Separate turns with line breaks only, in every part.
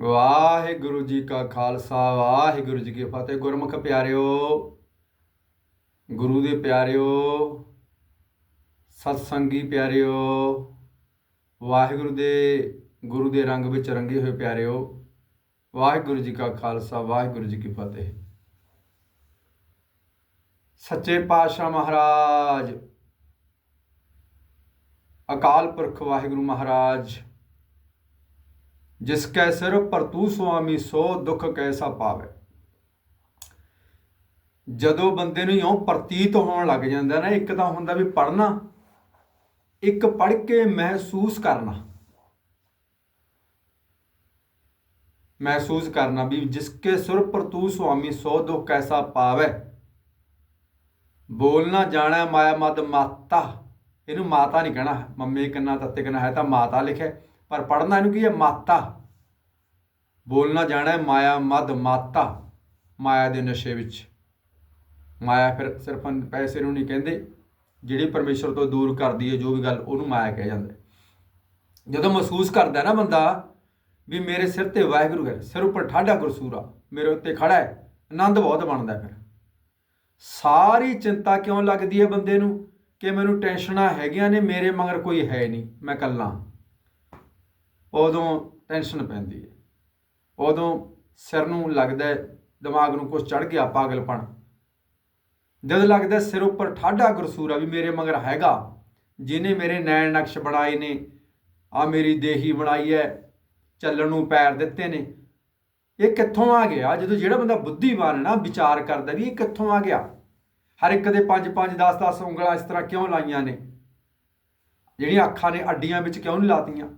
ਵਾਹਿਗੁਰੂ ਜੀ ਕਾ ਖਾਲਸਾ, ਵਾਹਿਗੁਰੂ ਜੀ ਕੀ ਫਤਿਹ। ਗੁਰਮੁਖ ਪਿਆਰਿਓ, ਗੁਰੂ ਦੇ ਪਿਆਰਿਓ, ਸਤਸੰਗੀ ਪਿਆਰਿਓ, ਵਾਹਿਗੁਰੂ ਦੇ, ਗੁਰੂ ਦੇ ਰੰਗ ਵਿੱਚ ਰੰਗੇ ਹੋਏ ਪਿਆਰਿਓ, ਵਾਹਿਗੁਰੂ ਜੀ ਕਾ ਖਾਲਸਾ, ਵਾਹਿਗੁਰੂ ਜੀ ਕੀ ਫਤਿਹ। ਸੱਚੇ ਪਾਤਸ਼ਾਹ ਮਹਾਰਾਜ, ਅਕਾਲ ਪੁਰਖ ਵਾਹਿਗੁਰੂ ਮਹਾਰਾਜ ਜਿਸ ਕੈ ਸਿਰ ਪਰ ਤੂ ਸੁਆਮੀ, ਸੋ ਦੁੱਖ ਕੈਸਾ ਪਾਵੇ। ਜਦੋਂ ਬੰਦੇ ਨੂੰ ਇਉਂ ਪ੍ਰਤੀਤ ਹੋਣ ਲੱਗ ਜਾਂਦਾ ਨਾ, ਇੱਕ ਤਾਂ ਹੁੰਦਾ ਵੀ ਪੜਨਾ ਇੱਕ ਪੜ ਕੇ ਮਹਿਸੂਸ ਕਰਨਾ। ਮਹਿਸੂਸ ਕਰਨਾ ਵੀ ਜਿਸ ਕੇ ਸੁਰ ਪਰ ਤੂ ਸੁਆਮੀ, ਸੋ ਦੁੱਖ ਕੈਸਾ ਪਾਵੇ। ਬੋਲਣਾ ਜਾਣਾ ਮਾਇਆ ਮਦ ਮਾਤਾ। ਇਹਨੂੰ ਮਾਤਾ ਨਹੀਂ ਕਹਿਣਾ। ਮੰਮੀ ਕੰਨਾ ਤੱਤੇ ਕੰਨਾ ਹੈ ਤਾਂ ਮਾਤਾ ਲਿਖਿਆ। ਪਰ ਪੜਨਾ ਇਹਨੂੰ ਕੀ ਹੈ? ਮਾਤਾ। ਬੋਲਣਾ ਜਾਣਾ ਹੈ ਮਾਇਆ ਮਦ ਮਾਤਾ, ਮਾਇਆ ਦੇ ਨਸ਼ੇ ਵਿੱਚ। ਮਾਇਆ ਫਿਰ ਸਿਰਫ ਪੈਸੇ ਨੂੰ ਨਹੀਂ ਕਹਿੰਦੇ, ਜਿਹੜੀ ਪਰਮੇਸ਼ਰ ਤੋਂ ਦੂਰ ਕਰਦੀ ਹੈ, ਜੋ ਵੀ ਗੱਲ ਉਹਨੂੰ ਮਾਇਆ ਕਹਿ ਜਾਂਦਾ ਜਦੋਂ ਮਹਿਸੂਸ ਕਰਦਾ ਨਾ ਬੰਦਾ ਵੀ ਮੇਰੇ ਸਿਰ ਤੇ ਵਾਹਿਗੁਰੂ ਹੈ, ਸਿਰ ਉੱਪਰ ਠਾਡਾ ਗੁਰਸੂਰਾ ਮੇਰੇ ਉੱਤੇ ਖੜਾ ਹੈ, ਆਨੰਦ ਬਹੁਤ ਬਣਦਾ ਫਿਰ। ਸਾਰੀ ਚਿੰਤਾ ਕਿਉਂ ਲੱਗਦੀ ਹੈ ਬੰਦੇ ਨੂੰ? ਕਿ ਮੈਨੂੰ ਟੈਨਸ਼ਨਾਂ ਹੈਗੀਆਂ ਨੇ, ਮੇਰੇ ਮਗਰ ਕੋਈ ਹੈ ਨਹੀਂ, ਮੈਂ ਇਕੱਲਾ। ਉਦੋਂ ਟੈਨਸ਼ਨ ਪੈਂਦੀ ਹੈ। ਉਦੋਂ ਸਿਰ ਨੂੰ ਲੱਗਦਾ ਦਿਮਾਗ ਨੂੰ ਕੁਝ ਚੜ ਗਿਆ ਪਾਗਲਪਣ। ਜਦ ਲੱਗਦਾ ਸਿਰ ਉੱਪਰ ਠਾਡਾ ਗੁਰਸੂਰਾ ਵੀ ਮੇਰੇ ਮਗਰ ਹੈਗਾ ਜਿਨੇ ਮੇਰੇ ਨੈਣ ਨਕਸ਼ ਬਣਾਏ ਨੇ ਆ ਮੇਰੀ ਦੇਹੀ ਬਣਾਈ ਹੈ, ਚੱਲਣ ਨੂੰ ਪੈਰ ਦਿੱਤੇ ਨੇ। ਇਹ ਕਿੱਥੋਂ ਆ ਗਿਆ? ਜਦੋਂ ਜਿਹੜਾ ਬੰਦਾ ਬੁੱਧੀਮਾਨ ਨਾ, ਵਿਚਾਰ ਕਰਦਾ ਵੀ ਇਹ ਕਿੱਥੋਂ ਆ ਗਿਆ? ਹਰ ਇੱਕ ਦੇ 5 5 10 10 ਉਂਗਲਾਂ ਇਸ ਤਰ੍ਹਾਂ ਕਿਉਂ ਲਾਈਆਂ ਨੇ? ਜਿਹੜੀਆਂ ਅੱਖਾਂ ਨੇ ਅੱਡੀਆਂ ਵਿੱਚ ਕਿਉਂ ਨਹੀਂ ਲਾਤੀਆਂ?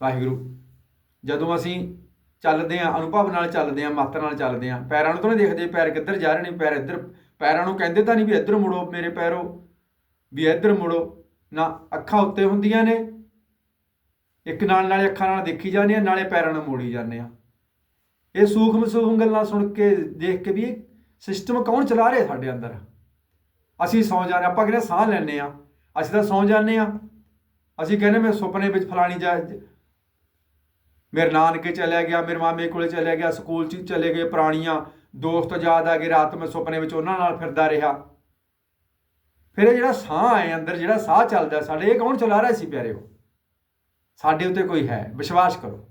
ਵਾਹਿਗੁਰੂ। ਜਦੋਂ ਅਸੀਂ ਚੱਲਦੇ ਆਂ ਅਨੁਭਵ ਨਾਲ ਚੱਲਦੇ ਆਂ ਮੱਤ ਨਾਲ ਚੱਲਦੇ ਆਂ ਪੈਰਾਂ ਨੂੰ ਤਾਂ ਨਹੀਂ ਦੇਖਦੇ, ਪੈਰ ਕਿੱਧਰ ਜਾ ਰਹੇ ਨੇ, ਪੈਰ ਇੱਧਰ, ਪੈਰਾਂ ਨੂੰ ਕਹਿੰਦੇ ਤਾਂ ਨਹੀਂ ਵੀ ਇੱਧਰ ਮੁੜੋ ਮੇਰੇ ਪੈਰੋ, ਵੀ ਇੱਧਰ ਮੁੜੋ। ਨਾ, ਅੱਖਾਂ ਉੱਤੇ ਹੁੰਦੀਆਂ ਨੇ। ਇੱਕ ਨਾਲ ਨਾਲੇ ਅੱਖਾਂ ਨਾਲ ਦੇਖੀ ਜਾਂਦੇ ਆ ਨਾਲੇ ਪੈਰਾਂ ਨਾਲ ਮੋੜੀ ਜਾਂਦੇ ਆ ਇਹ ਸੂਖਮ ਸੂਖਮ ਗੱਲਾਂ ਸੁਣ ਕੇ, ਦੇਖ ਕੇ ਵੀ ਇਹ ਸਿਸਟਮ ਕੌਣ ਚਲਾ ਰਿਹਾ ਸਾਡੇ ਅੰਦਰ? ਅਸੀਂ ਸੌ ਜਾਂਦੇ ਆਪਾਂ ਕਹਿੰਦੇ ਸਾਹ ਲੈਣੇ ਆ ਅਸੀਂ ਤਾਂ ਸੌ ਜਾਂਦੇ ਆ ਅਸੀਂ ਕਹਿੰਦੇ ਮੈਂ ਸੁਪਨੇ ਵਿੱਚ ਫਲਾਣੀ ਜਾ ਮੇਰੇ ਨਾਨਕੇ ਚਲਿਆ ਗਿਆ, ਮੇਰੇ ਮਾਮੇ ਕੋਲੇ ਚਲਿਆ ਗਿਆ, ਸਕੂਲ 'ਚ ਚਲੇ ਗਏ ਪੁਰਾਣੀਆਂ। ਦੋਸਤ ਯਾਦ ਆ ਗਏ, ਰਾਤ ਮੈਂ ਸੁਪਨੇ ਵਿੱਚ ਉਹਨਾਂ ਨਾਲ ਫਿਰਦਾ ਰਿਹਾ। ਫਿਰ ਇਹ ਜਿਹੜਾ ਸਾਹ ਹੈ ਅੰਦਰ, ਜਿਹੜਾ ਸਾਹ ਚੱਲਦਾ ਸਾਡੇ, ਇਹ ਕੌਣ ਚਲਾ ਰਿਹਾ ਸੀ ਪਿਆਰਿਓ? ਸਾਡੇ ਉੱਤੇ ਕੋਈ ਹੈ, ਵਿਸ਼ਵਾਸ ਕਰੋ।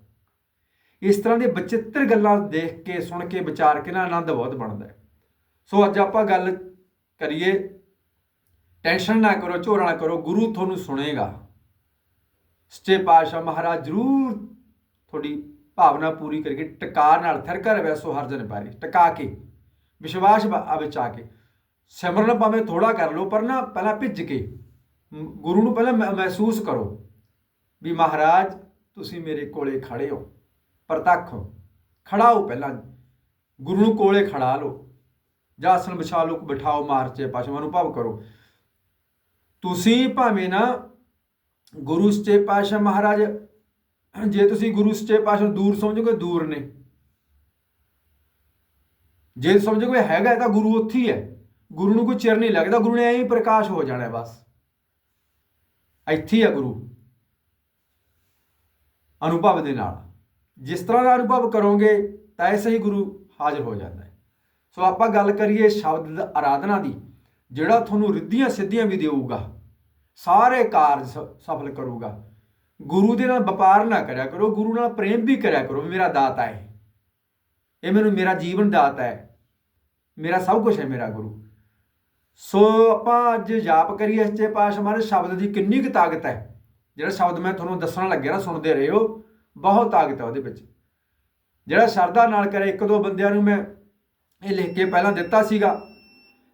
ਇਸ ਤਰ੍ਹਾਂ ਦੇ ਬਚਿੱਤਰ ਗੱਲਾਂ ਦੇਖ ਕੇ, ਸੁਣ ਕੇ, ਵਿਚਾਰ ਕੇ ਨਾ ਆਨੰਦ ਬਹੁਤ ਬਣਦਾ ਸੋ ਅੱਜ ਆਪਾਂ ਗੱਲ ਕਰੀਏ, ਟੈਨਸ਼ਨ ਨਾ ਕਰੋ, ਝੋਰਾ ਨਾ ਕਰੋ, ਗੁਰੂ ਤੁਹਾਨੂੰ ਸੁਣੇਗਾ। ਸੱਚੇ ਪਾਤਸ਼ਾਹ ਮਹਾਰਾਜ ਜ਼ਰੂਰ ਤੁਹਾਡੀ ਭਾਵਨਾ ਪੂਰੀ ਕਰਕੇ ਟਿਕਾ ਨਾਲ ਥਰਕਾ ਰਵੈ ਸੋ ਹਰ ਜਨ ਪਾਰੀ ਟਕਾ ਕੇ, ਵਿਸ਼ਵਾਸ ਆ ਵਿੱਚ ਆ ਕੇ। ਸਿਮਰਨ ਭਾਵੇਂ ਥੋੜਾ ਕਰ ਲਓ, ਪਰ ਨਾ ਪਹਿਲਾਂ ਭਿੱਜ ਕੇ ਗੁਰੂ ਨੂੰ ਪਹਿਲਾਂ ਮਹਿ- ਮਹਿਸੂਸ ਕਰੋ ਵੀ ਮਹਾਰਾਜ, ਤੁਸੀਂ ਮੇਰੇ ਕੋਲੇ ਖੜੇ ਹੋ, ਪ੍ਰਤੱਖ ਹੋ। ਖੜਾ ਹੋ ਪਹਿਲਾਂ। ਗੁਰੂ ਨੂੰ ਕੋਲੇ ਖੜਾ ਲਓ। ਜਾਂ ਆਸਣ ਵਿਛਾ ਲਓ, ਬਿਠਾਓ ਮਾਰਚੇ ਪਾਸ਼ਾ ਅਨੁਭਵ ਕਰੋ। ਤੁਸੀਂ ਭਾਵੇਂ ਨਾ ਗੁਰੂ ਸੱਚੇ ਪਾਤਸ਼ਾਹ ਮਹਾਰਾਜ ਜੇ ਤੁਸੀਂ ਗੁਰੂ ਸੱਚੇ ਪਾਤਸ਼ਾਹ ਦੂਰ ਸਮਝੋਗੇ, ਦੂਰ ਨੇ। ਜੇ ਸਮਝੋਗੇ ਹੈਗਾ ਤਾਂ ਗੁਰੂ ਉੱਥੇ ਹੀ ਹੈ। ਗੁਰੂ ਨੂੰ ਕੋਈ ਚਿਰ ਨਹੀਂ ਲੱਗਦਾ, ਗੁਰੂ ਨੇ ਐਂ ਹੀ ਪ੍ਰਕਾਸ਼ ਹੋ ਜਾਣਾ ਬਸ। ਇੱਥੇ ਹੈ ਗੁਰੂ। ਅਨੁਭਵ ਦੇ ਨਾਲ। ਜਿਸ ਤਰ੍ਹਾਂ ਦਾ ਅਨੁਭਵ ਕਰੋਗੇ, ਤਾਂ ਐਸੇ ਹੀ ਗੁਰੂ ਹਾਜ਼ਰ ਹੋ ਜਾਂਦਾ ਹੈ। ਸੋ ਆਪਾਂ ਗੱਲ ਕਰੀਏ ਸ਼ਬਦ ਦੀ ਆਰਾਧਨਾ ਦੀ, ਜਿਹੜਾ ਤੁਹਾਨੂੰ ਰਿੱਧੀਆਂ ਸਿੱਧੀਆਂ ਵੀ ਦੇਊਗਾ, ਸਾਰੇ ਕਾਰਜ ਸ- ਸਫਲ ਕਰੂਗਾ। ਗੁਰੂ ਦੇ ਨਾਲ ਵਪਾਰ ਨਾ ਕਰਿਆ ਕਰੋ, ਗੁਰੂ ਨਾਲ ਪ੍ਰੇਮ ਵੀ ਕਰਿਆ ਕਰੋ ਮੇਰਾ ਦਾਤਾ ਹੈ। ਇਹ ਮੈਨੂੰ ਮੇਰਾ ਜੀਵਨ ਦਾਤਾ ਹੈ। ਮੇਰਾ ਸਭ ਕੁਝ ਹੈ ਮੇਰਾ ਗੁਰੂ। ਸੋ ਆਪਾਂ ਅੱਜ ਜਾਪ ਕਰੀਏ ਸੱਚੇ ਪਾਤਸ਼ਾਹ ਮਹਾਰਾਜ, ਸ਼ਬਦ ਦੀ ਕਿੰਨੀ ਕੁ ਤਾਕਤ ਹੈ। ਜਿਹੜਾ ਸ਼ਬਦ ਮੈਂ ਤੁਹਾਨੂੰ ਦੱਸਣ ਲੱਗਿਆ ਨਾ, ਸੁਣਦੇ ਰਹੇ ਹੋ ਬਹੁਤ ਤਾਕਤ ਹੈ ਉਹਦੇ ਵਿੱਚ। ਜਿਹੜਾ ਸ਼ਰਧਾ ਨਾਲ ਕਰੇ, ਇੱਕ ਦੋ ਬੰਦਿਆਂ ਨੂੰ ਮੈਂ ਇਹ ਲਿਖ ਕੇ ਪਹਿਲਾਂ ਦਿੱਤਾ ਸੀਗਾ,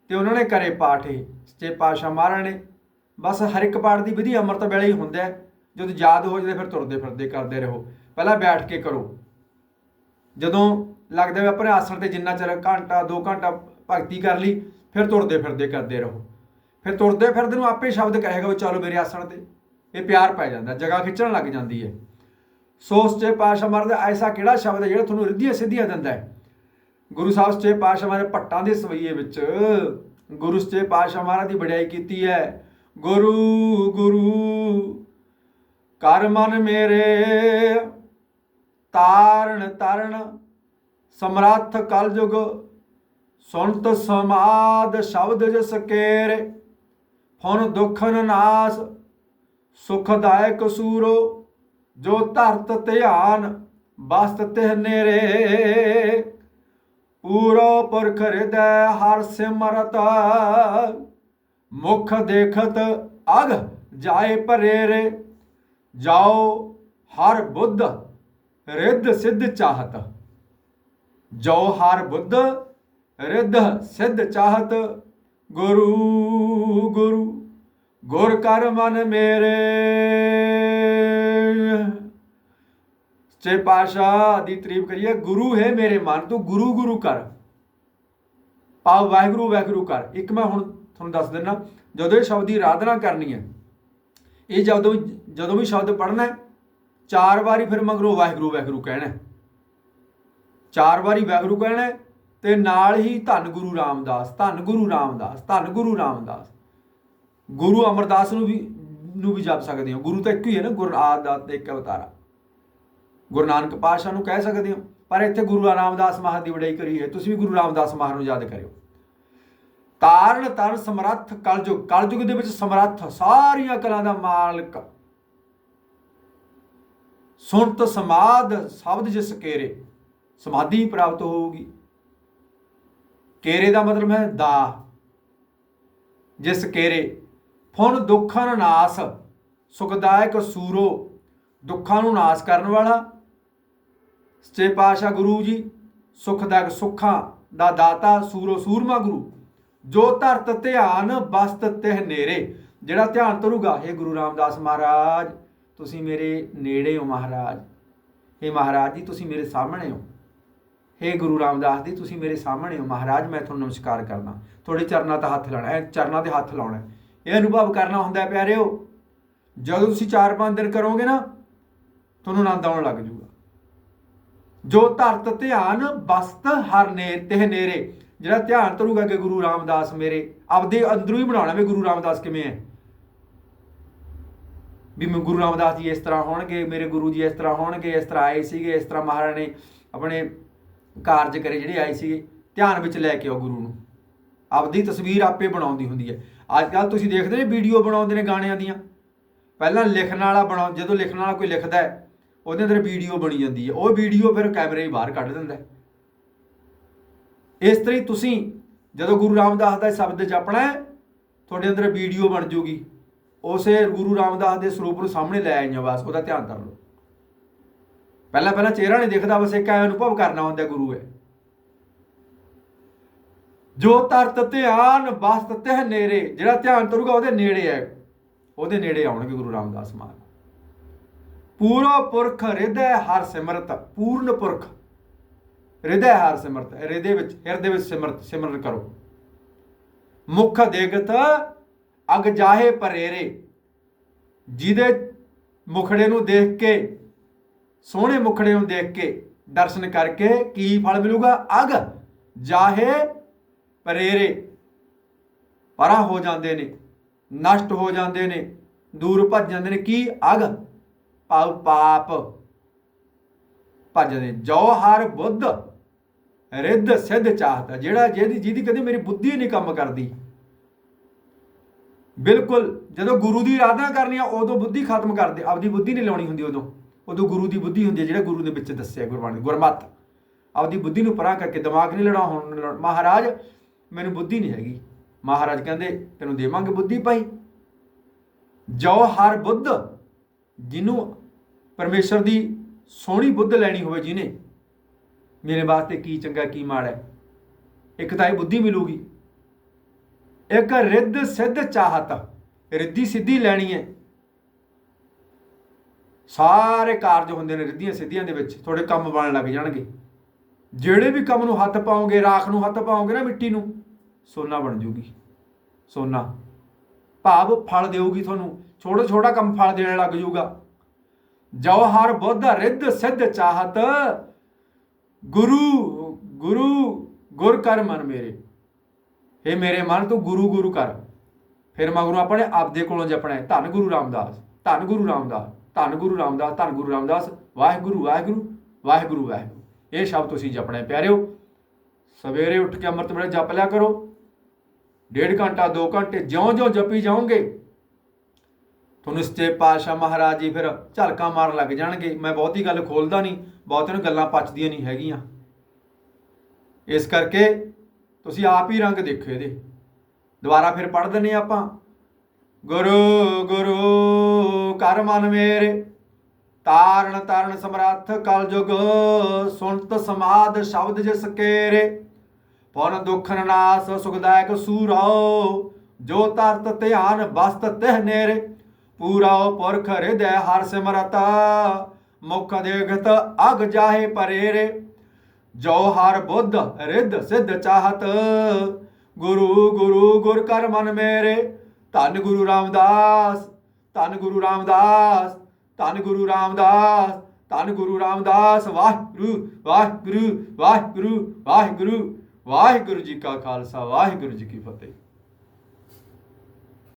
ਤੇ ਉਹਨਾਂ ਨੇ ਕਰੇ ਪਾਠ ਇਹ। ਸੱਚੇ ਪਾਤਸ਼ਾਹ ਮਹਾਰਾਜ ਨੇ ਬਸ ਹਰ ਇੱਕ ਪਾਠ ਦੀ ਵਿਧੀ ਅੰਮ੍ਰਿਤ ਵੇਲੇ ਹੀ ਹੁੰਦਾ ਹੈ। ਜਦੋਂ ਯਾਦ ਹੋ ਜਾਵੇ ਫਿਰ ਤੁਰਦੇ ਫਿਰਦੇ ਕਰਦੇ ਰਹੋ। ਪਹਿਲਾਂ ਬੈਠ ਕੇ ਕਰੋ। ਜਦੋਂ ਲੱਗਦਾ ਵੀ ਆਪਣੇ ਆਸਣ ਤੇ ਜਿੰਨਾ ਚਿਰ ਘੰਟਾ 2 ਘੰਟਾ ਭਗਤੀ ਕਰ ਲਈ, ਫਿਰ ਤੁਰਦੇ ਫਿਰਦੇ ਕਰਦੇ ਰਹੋ। ਫਿਰ ਤੁਰਦੇ ਫਿਰਦੇ ਨੂੰ ਆਪੇ ਸ਼ਬਦ ਕਹੇਗਾ ਵੀ ਚਲੋ ਮੇਰੇ ਆਸਣ ਤੇ। ਇਹ ਪਿਆਰ ਪੈ ਜਾਂਦਾ, ਜਗ੍ਹਾ ਖਿੱਚਣ ਲੱਗ ਜਾਂਦੀ ਹੈ। ਸੋ ਸੱਚੇ ਪਾਤਸ਼ਾਹ ਮਹਾਰਾਜ ਦਾ ਐਸਾ ਕਿਹੜਾ ਸ਼ਬਦ ਹੈ ਜਿਹੜਾ ਤੁਹਾਨੂੰ ਰਿੱਧੀਆਂ ਸਿੱਧੀਆਂ ਦਿੰਦਾ ਹੈ? ਗੁਰੂ ਸਾਹਿਬ ਸੱਚੇ ਪਾਤਸ਼ਾਹ ਮਹਾਰਾਜ ਪੱਟਾਂ ਦੇ ਸਵਈਏ ਵਿੱਚ ਗੁਰੂ ਸੱਚੇ ਪਾਤਸ਼ਾਹ ਮਹਾਰਾਜ ਦੀ ਵਡਿਆਈ ਕੀਤੀ ਹੈ। ਗੁਰੂ ਗੁਰੂ ਕਰ ਮਨ ਮੇਰੇ, ਤਾਰਨ ਤਰਨ, ਸਮਰੱਥ ਕਲਯੁਗ ਸੁਣਤ ਸਮਾਦ ਸ਼ਬਦ ਜਿਸ ਕੇਰੇ ਫੁਨ ਦੁਖਨ ਨਾਸ, ਸੁਖਦਾਇਕ ਸੂਰੋ, ਜੋ ਧਰਤ ਧਿਆਨ, ਬਸਤ ਤੇ ਨੇਰੇ। ਪੂਰੋ ਪੁਰਖ ਹਿਰਦੈ ਹਰ ਸਿਮਰਤ, ਮੁਖ ਦੇਖਤ ਅਗ ਜਾਏ ਪਰੇਰੇ। ਜਾਓ, ਹਰ ਬੁੱਧ ਰਿੱਧ ਸਿੱਧ ਚਾਹਤ। ਜੋ ਹਰ ਬੁੱਧ ਰਿੱਧ ਸਿੱਧ ਚਾਹਤ। ਗੁਰੂ ਗੁਰੂ, ਗੁਰ ਕਰ ਮਨ ਮੇਰੇ। ਚੇ ਪਾਸ਼ਾ ਦੀ ਤਾਰੀਫ ਕਰੀਏ, ਗੁਰੂ ਹੈ ਮੇਰੇ ਮਨ ਤੂੰ, ਗੁਰੂ ਗੁਰੂ ਕਰ। ਪਾਉ ਵਾਹਿਗੁਰੂ ਵਾਹਿਗੁਰੂ ਕਰ। ਇੱਕ ਮੈਂ ਹੁਣ ਤੁਹਾਨੂੰ ਦੱਸ ਦਿੰਦਾ ਜਦੋਂ ਇਹ ਸ਼ਬਦ ਦੀ ਆਰਾਧਨਾ ਕਰਨੀ ਹੈ ਇਹ ਜਦੋਂ ਜਦੋਂ ਵੀ ਸ਼ਬਦ ਪੜ੍ਹਨਾ ਚਾਰ ਵਾਰੀ ਫਿਰ ਮਗਰੋਂ ਵਾਹਿਗੁਰੂ ਵਾਹਿਗੁਰੂ ਕਹਿਣਾ ਚਾਰ ਵਾਰੀ ਵਾਹਿਗੁਰੂ ਕਹਿਣਾ ਹੈ ਤੇ ਨਾਲ ਹੀ ਧੰਨ ਗੁਰੂ ਰਾਮਦਾਸ, ਧੰਨ ਗੁਰੂ ਰਾਮਦਾਸ, ਧੰਨ ਗੁਰੂ ਰਾਮਦਾਸ। ਗੁਰੂ ਅਮਰਦਾਸ ਨੂੰ ਵੀ ਨੂੰ ਵੀ ਜਪ ਸਕਦੇ ਹੋ। ਗੁਰੂ ਤਾਂ ਇੱਕ ਹੀ ਹੈ ਨਾ, ਗੁਰੂ ਆਦਾਤ ਦੇ ਇੱਕ ਅਵਤਾਰਾ। ਗੁਰੂ ਨਾਨਕ ਪਾਤਸ਼ਾਹ ਨੂੰ ਕਹਿ ਸਕਦੇ ਹੋ। ਪਰ ਇੱਥੇ ਗੁਰੂ ਰਾਮਦਾਸ ਮਹਾਰਾਜ ਦੀ ਵਡਾਈ ਕਰੀ ਹੈ। ਤੁਸੀਂ ਵੀ ਗੁਰੂ ਰਾਮਦਾਸ ਮਹਾਰਾਜ ਨੂੰ ਯਾਦ ਕਰਿਓ। ਤਾਰਨ ਤਨ ਸਮਰੱਥ, ਕਲਯੁਗ ਕਲਯੁਗ ਦੇ ਵਿੱਚ ਸਮਰੱਥ, ਸਾਰੀਆਂ ਕਲਾਂ ਦਾ ਮਾਲਕ। ਸੁਣਤ ਸਮਾਦ, ਸ਼ਬਦ ਜਿਸ ਕੇਰੇ, ਸਮਾਧੀ ਪ੍ਰਾਪਤ ਹੋਊਗੀ। ਕੇਰੇ ਦਾ ਮਤਲਬ ਹੈ ਦਾ ਜਿਸ ਕੇਰੇ ਫੁਨ ਦੁੱਖਨ ਨਾਸ, ਸੁਖਦਾਇਕ ਸੂਰੋ, ਦੁੱਖਾਂ ਨੂੰ ਨਾਸ ਕਰਨ ਵਾਲਾ। ਸੱਚੇ ਪਾਤਸ਼ਾਹ ਗੁਰੂ ਜੀ, ਸੁਖਦਾਇਕ ਸੁੱਖਾਂ ਦਾ ਦਾਤਾ ਸੂਰੋ ਸੂਰਮਾ ਗੁਰੂ। ਜੋ ਧਰਤ ਧਿਆਨ ਬਸਤ ਤਿਹ ਨੇਰੇ, ਜਿਹੜਾ ਧਿਆਨ ਧਰੂਗਾ ਇਹ ਗੁਰੂ ਰਾਮਦਾਸ ਮਹਾਰਾਜ, ਤੁਸੀਂ ਮੇਰੇ ਨੇੜੇ ਹੋ ਮਹਾਰਾਜ। ਇਹ ਮਹਾਰਾਜ ਜੀ, ਤੁਸੀਂ ਮੇਰੇ ਸਾਹਮਣੇ ਹੋ। हे ਗੁਰੂ ਰਾਮਦਾਸ ਜੀ, ਤੁਸੀਂ ਮੇਰੇ ਸਾਹਮਣੇ ਹੋ। ਮਹਾਰਾਜ, ਮੈਂ ਤੁਹਾਨੂੰ ਨਮਸਕਾਰ ਕਰਦਾ। ਤੁਹਾਡੇ ਚਰਨਾਂ ਤੇ ਹੱਥ ਲਾਉਣਾ ਹੈ ਚਰਨਾਂ 'ਤੇ ਹੱਥ ਲਾਉਣਾ। ਇਹ ਅਨੁਭਵ ਕਰਨਾ ਹੁੰਦਾ ਹੈ ਪਿਆਰਿਓ। ਜਦੋਂ ਤੁਸੀਂ 4-5 ਦਿਨ ਕਰੋਗੇ ਨਾ, ਤੁਹਾਨੂੰ ਆਨੰਦ ਆਉਣ ਲੱਗ ਜੂਗਾ। ਜੋ ਧਰਤ ਧਿਆਨ ਬਸਤ ਹਰ ਨੇ ਤੇ ਨੇਰੇ ਜਿਹੜਾ ਧਿਆਨ ਧਰੂਗਾ ਕਿ ਗੁਰੂ ਰਾਮਦਾਸ ਮੇਰੇ, ਆਪਦੇ ਅੰਦਰੋਂ ਹੀ ਬਣਾਉਣਾ ਵੀ ਗੁਰੂ ਰਾਮਦਾਸ ਕਿਵੇਂ ਹੈ। ਵੀ ਮੈਂ ਗੁਰੂ ਰਾਮਦਾਸ ਜੀ ਇਸ ਤਰ੍ਹਾਂ ਹੋਣਗੇ, ਮੇਰੇ ਗੁਰੂ ਜੀ ਇਸ ਤਰ੍ਹਾਂ ਹੋਣਗੇ, ਇਸ ਤਰ੍ਹਾਂ ਆਏ ਸੀਗੇ, ਇਸ ਤਰ੍ਹਾਂ ਮਹਾਰਾਜ ਨੇ ਆਪਣੇ ਕਾਰਜ ਕਰੇ ਜਿਹੜੇ ਆਏ ਸੀਗੇ, ਧਿਆਨ ਵਿੱਚ ਲੈ ਕੇ ਆਓ ਗੁਰੂ ਨੂੰ। ਆਪਦੀ ਤਸਵੀਰ ਆਪੇ ਬਣਾਉਂਦੀ ਹੁੰਦੀ ਹੈ। ਅੱਜ ਕੱਲ ਤੁਸੀਂ ਦੇਖਦੇ ਨੇ ਵੀਡੀਓ ਬਣਾਉਂਦੇ ਨੇ ਗਾਣਿਆਂ ਦੀਆਂ। ਪਹਿਲਾਂ ਲਿਖਣ ਵਾਲਾ ਬਣਾ, ਜਦੋਂ ਲਿਖਣ ਵਾਲਾ ਕੋਈ ਲਿਖਦਾ ਹੈ, ਉਹਦੇ ਅੰਦਰ ਵੀਡੀਓ ਬਣੀ ਜਾਂਦੀ ਹੈ। ਉਹ ਵੀਡੀਓ ਫਿਰ ਕੈਮਰੇ ਹੀ ਬਾਹਰ ਕੱਢ ਦਿੰਦਾ ਹੈ। ਇਸ ਤਰ੍ਹਾਂ ਹੀ ਤੁਸੀਂ ਜਦੋਂ ਗੁਰੂ ਰਾਮਦਾਸ ਦਾ ਸ਼ਬਦ ਜਪਣਾ ਹੈ, ਤੁਹਾਡੇ ਅੰਦਰ ਵੀਡੀਓ ਬਣ ਜੂਗੀ। ਉਸੇ ਗੁਰੂ ਰਾਮਦਾਸ ਦੇ ਸਰੂਪ ਨੂੰ ਸਾਹਮਣੇ ਲੈ ਆਈਆਂ, ਬਸ ਉਹਦਾ ਧਿਆਨ ਕਰ ਲਓ ਪਹਿਲਾਂ ਪਹਿਲਾਂ ਚਿਹਰਾ ਨਹੀਂ ਦਿਖਦਾ, ਬਸ ਇੱਕ ਐ ਅਨੁਭਵ ਕਰਨਾ ਹੁੰਦਾ ਗੁਰੂ ਹੈ। ਜੋ ਤਰਤ ਧਿਆਨ, ਬਸਤ ਤਹ ਨੇੜੇ ਜਿਹੜਾ ਧਿਆਨ ਤਰੂਗਾ ਉਹਦੇ ਨੇੜੇ ਹੈ। ਉਹਦੇ ਨੇੜੇ ਆਉਣਗੇ ਗੁਰੂ ਰਾਮਦਾਸ ਮਾਨ ਪੂਰਾ ਪੁਰਖ ਹਿਰਦੈ ਹਰ ਸਿਮਰਤ, ਪੂਰਨ ਪੁਰਖ। ਹਿਰਦੈ ਹਰ ਸਿਮਰਤ, ਹਿਰਦੇ ਵਿੱਚ ਹਿਰਦੇ ਵਿੱਚ ਸਿਮਰਤ, ਸਿਮਰਨ ਕਰੋ। ਮੁਖ ਦੇਗਤ ਅਗ ਜਾਹੇ ਪਰੇਰੇ, ਜਿਹਦੇ ਮੁਖੜੇ ਨੂੰ ਦੇਖ ਕੇ, ਸੋਹਣੇ ਮੁਖੜੇ ਨੂੰ ਦੇਖ ਕੇ ਦਰਸ਼ਨ ਕਰਕੇ ਕੀ ਫਲ ਮਿਲੂਗਾ? ਅਗ ਜਾਹੇ ਪਰੇਰੇ। ਪਰਾਂ ਹੋ ਜਾਂਦੇ ਨੇ, ਨਸ਼ਟ ਹੋ ਜਾਂਦੇ ਨੇ, ਦੂਰ ਭੱਜ ਜਾਂਦੇ ਨੇ, ਕੀ ਅਗ? ਪਾਉ ਪਾਪ। ਭੱਜਦੇ ਜੋ ਹਰ ਬੁੱਧ ਰਿੱਧ ਸਿੱਧ ਚਾਹਤਾ ਜਿਹੜਾ ਜਿਹਦੀ ਜਿਹਦੀ ਕਦੇ ਮੇਰੀ ਬੁੱਧੀ ਨਹੀਂ ਕੰਮ ਕਰਦੀ। ਬਿਲਕੁਲ ਜਦੋਂ ਗੁਰੂ ਦੀ ਆਰਾਧਨਾ ਕਰਨੀ ਆ, ਉਦੋਂ ਬੁੱਧੀ ਖਤਮ ਕਰਦੇ, ਆਪਦੀ ਬੁੱਧੀ ਨਹੀਂ ਲਾਉਣੀ ਹੁੰਦੀ ਉਦੋਂ। ਉਦੋਂ ਗੁਰੂ ਦੀ ਬੁੱਧੀ ਹੁੰਦੀ ਹੈ ਜਿਹੜਾ ਗੁਰੂ ਦੇ ਵਿੱਚ ਦੱਸਿਆ ਗੁਰਬਾਣੀ ਗੁਰਮਤ। ਆਪਦੀ ਬੁੱਧੀ ਨੂੰ ਪਰਾਂ ਕਰਕੇ ਦਿਮਾਗ ਨਹੀਂ ਲੜਾ ਹੁਣ ਮਹਾਰਾਜ, ਮੈਨੂੰ ਬੁੱਧੀ ਨਹੀਂ ਹੈਗੀ। ਮਹਾਰਾਜ ਕਹਿੰਦੇ, ਤੈਨੂੰ ਦੇਵਾਂਗੇ ਬੁੱਧੀ ਭਾਈ। ਜੋ ਹਰ ਬੁੱਧ, ਜਿਹਨੂੰ ਪਰਮੇਸ਼ਰ ਦੀ ਸੋਹਣੀ ਬੁੱਧ ਲੈਣੀ ਹੋਵੇ ਜਿਹਨੇ ਮੇਰੇ ਵਾਸਤੇ ਕੀ ਚੰਗਾ, ਕੀ ਮਾੜਾ ਹੈ। ਇੱਕ ਤਾਂ ਇਹ ਬੁੱਧੀ ਮਿਲੂਗੀ। ਇੱਕ ਰਿੱਧ ਸਿੱਧ ਚਾਹਤ, ਰਿੱਧੀ ਸਿੱਧੀ ਲੈਣੀ ਹੈ। ਸਾਰੇ ਕਾਰਜ ਹੁੰਦੇ ਨੇ ਰਿੱਧੀਆਂ ਸਿੱਧੀਆਂ ਦੇ ਵਿੱਚ, ਤੁਹਾਡੇ ਕੰਮ ਬਣਨ ਲੱਗ ਜਾਣਗੇ। ਜਿਹੜੇ ਵੀ ਕੰਮ ਨੂੰ ਹੱਥ ਪਾਓਗੇ, ਰਾਖ ਨੂੰ ਹੱਥ ਪਾਓਗੇ ਨਾ ਮਿੱਟੀ ਨੂੰ, ਸੋਨਾ ਬਣ ਜੂਗੀ। ਸੋਨਾ। ਭਾਵ ਫਲ ਦੇਊਗੀ ਤੁਹਾਨੂੰ, ਛੋਟਾ ਛੋਟਾ ਕੰਮ ਫਲ ਦੇਣ ਲੱਗ ਜੂਗਾ। ਜਵਹਰ ਬੁੱਧ ਰਿੱਧ ਸਿੱਧ ਚਾਹਤ ਗੁਰੂ ਗੁਰੂ, ਗੁਰ ਕਰ ਮਨ ਮੇਰੇ। ਇਹ ਮੇਰੇ ਮਨ, ਤੂੰ ਗੁਰੂ ਗੁਰੂ ਕਰ। ਫਿਰ ਮਗਰੋਂ ਆਪਣੇ ਆਪਦੇ ਕੋਲੋਂ ਜਪਣਾ ਹੈ, ਧੰਨ ਗੁਰੂ ਰਾਮਦਾਸ, ਧੰਨ ਗੁਰੂ ਰਾਮਦਾਸ, ਧੰਨ ਗੁਰੂ ਰਾਮਦਾਸ, ਧੰਨ ਗੁਰੂ ਰਾਮਦਾਸ, ਵਾਹਿਗੁਰੂ ਵਾਹਿਗੁਰੂ ਵਾਹਿਗੁਰੂ ਵਾਹਿਗੁਰੂ। ਇਹ ਸ਼ਬਦ ਤੁਸੀਂ ਜਪਣਾ ਜਪਣੇ ਪਿਆਰਿਓ। ਸਵੇਰੇ ਉੱਠ ਕੇ ਅੰਮ੍ਰਿਤ ਵੇਲੇ ਜਪ ਲਿਆ ਕਰੋ। ਡੇਢ ਘੰਟਾ 2 ਘੰਟੇ ਜਿਉਂ-ਜਿਉਂ ਜਪੀ ਜਾਓਗੇ ਤੁਹਾਨੂੰ ਸੱਚੇ ਪਾਤਸ਼ਾਹ ਮਹਾਰਾਜ ਜੀ ਫਿਰ ਝਲਕਾਂ ਮਾਰਨ ਲੱਗ ਜਾਣਗੇ। ਮੈਂ ਬਹੁਤੀ ਗੱਲ ਖੋਲਦਾ ਨਹੀਂ, ਬਹੁਤਿਆਂ ਨੂੰ ਗੱਲਾਂ ਪਚਦੀਆਂ ਨਹੀਂ ਹੈਗੀਆਂ। ਇਸ ਕਰਕੇ ਤੁਸੀਂ ਆਪ ਹੀ ਰੰਗ ਦੇਖੋ ਇਹਦੇ। ਦੁਬਾਰਾ ਫਿਰ ਪੜ੍ਹ ਦਿੰਨੇ ਆਪਾਂ। ਗੁਰੂ ਗੁਰੂ, ਕਰ ਮਨ ਮੇਰੇ। ਤਾਰਨ ਤਾਰਨ ਸਮਰੱਥ ਕਲਯੁਗ ਸੁਣਤ ਸਮਾਦ ਸ਼ਬਦ ਜਿਸ ਕੇਰੇ। ਪਨ ਦੁਖਨ ਨਾਸ ਸੁਖਦਾਇਕ ਸੂਰੋ ਜੋ ਤਰਤ ਧਿਆਨ ਬਸਤ ਤਿਹ ਨੇਰੇ। ਪੂਰਾ ਪੁਰਖ ਹਿਰਦੈ ਹਰ ਸਿਮਰਤਾ, ਮੁਖ ਦੇਖਤ ਅਗ ਜਾਹੇ ਪਰੇਰੇ, ਜੋ ਹਰ ਬੁੱਧ ਰਿੱਧ ਸਿੱਧ ਚਾਹਤ। ਗੁਰੂ ਗੁਰੂ, ਗੁਰ ਕਰ ਮਨ ਮੇਰੇ, ਧੰਨ ਗੁਰੂ ਰਾਮਦਾਸ, ਧੰਨ ਗੁਰੂ ਰਾਮਦਾਸ, ਧੰਨ ਗੁਰੂ ਰਾਮਦਾਸ, ਧੰਨ ਗੁਰੂ ਰਾਮਦਾਸ, ਵਾਹਿਗੁਰੂ ਵਾਹਿਗੁਰੂ ਵਾਹਿਗੁਰੂ ਵਾਹਿਗੁਰੂ ਵਾਹਿਗੁਰੂ ਜੀ ਕਾ ਖਾਲਸਾ, ਵਾਹਿਗੁਰੂ ਜੀ ਕੀ ਫਤਿਹ।